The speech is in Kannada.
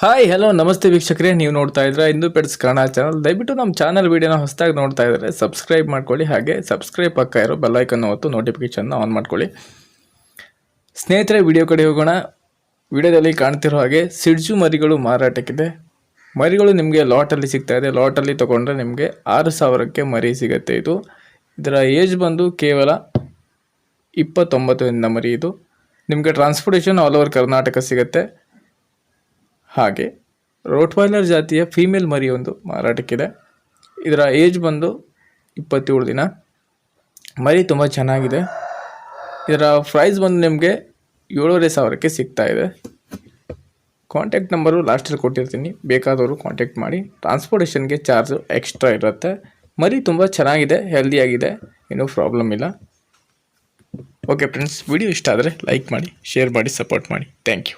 ಹಾಯ್ ಹಲೋ ನಮಸ್ತೆ ವೀಕ್ಷಕರೇ, ನೀವು ನೋಡ್ತಾ ಇದ್ರೆ ಇಂದು ಪೆಟ್ಸ್ ಕನ್ನಡ ಚಾನಲ್ ದಯವಿಟ್ಟು ನಮ್ಮ ಚಾನಲ್ ವೀಡಿಯೋನ ಹೊಸದಾಗಿ ನೋಡ್ತಾ ಇದ್ದಾರೆ ಸಬ್ಸ್ಕ್ರೈಬ್ ಮಾಡ್ಕೊಳ್ಳಿ, ಹಾಗೆ ಸಬ್ಸ್ಕ್ರೈಬ್ ಪಕ್ಕ ಇರೋ ಬೆಲ್ಲೈಕನ್ ಹೊತ್ತು ನೋಟಿಫಿಕೇಶನ್ನ ಆನ್ ಮಾಡ್ಕೊಳ್ಳಿ. ಸ್ನೇಹಿತರೆ ವಿಡಿಯೋ ಕಡೆ ಹೋಗೋಣ. ವಿಡಿಯೋದಲ್ಲಿ ಕಾಣ್ತಿರೋ ಹಾಗೆ ಸಿಡ್ಜು ಮರಿಗಳು ಮಾರಾಟಕ್ಕಿದೆ. ಮರಿಗಳು ನಿಮಗೆ ಲಾಟಲ್ಲಿ ಸಿಗ್ತಾ ಇದೆ. ಲಾಟಲ್ಲಿ ತೊಗೊಂಡ್ರೆ ನಿಮಗೆ ಆರು ಸಾವಿರಕ್ಕೆ ಮರಿ ಸಿಗುತ್ತೆ ಇದು. ಇದರ ಏಜ್ ಬಂದು ಕೇವಲ ಇಪ್ಪತ್ತೊಂಬತ್ತರಿಂದ ಮರಿ ಇದು. ನಿಮಗೆ ಟ್ರಾನ್ಸ್ಪೋರ್ಟೇಷನ್ ಆಲ್ ಓವರ್ ಕರ್ನಾಟಕ ಸಿಗುತ್ತೆ. ಹಾಗೆ ರೋಟ್ವೈಲರ್ ಜಾತಿಯ ಫೀಮೇಲ್ ಮರಿ ಒಂದು ಮಾರಾಟಕ್ಕಿದೆ. ಇದರ ಏಜ್ ಬಂದು ಇಪ್ಪತ್ತೇಳು ದಿನ. ಮರಿ ತುಂಬ ಚೆನ್ನಾಗಿದೆ. ಇದರ ಪ್ರೈಸ್ ಬಂದು ನಿಮಗೆ ಏಳುವರೆ ಸಾವಿರಕ್ಕೆ ಸಿಗ್ತಾ ಇದೆ. ಕಾಂಟ್ಯಾಕ್ಟ್ ನಂಬರು ಲಾಸ್ಟಲ್ಲಿ ಕೊಟ್ಟಿರ್ತೀನಿ. ಬೇಕಾದವರು ಕಾಂಟ್ಯಾಕ್ಟ್ ಮಾಡಿ. ಟ್ರಾನ್ಸ್ಪೋರ್ಟೇಷನ್ಗೆ ಚಾರ್ಜು ಎಕ್ಸ್ಟ್ರಾ ಇರುತ್ತೆ. ಮರಿ ತುಂಬ ಚೆನ್ನಾಗಿದೆ ಹೆಲ್ದಿಯಾಗಿದೆ ಏನೂ ಪ್ರಾಬ್ಲಮ್ ಇಲ್ಲ. ಓಕೆ ಫ್ರೆಂಡ್ಸ್ ವಿಡಿಯೋ ಇಷ್ಟ ಆದರೆ ಲೈಕ್ ಮಾಡಿ ಶೇರ್ ಮಾಡಿ ಸಪೋರ್ಟ್ ಮಾಡಿ. Thank you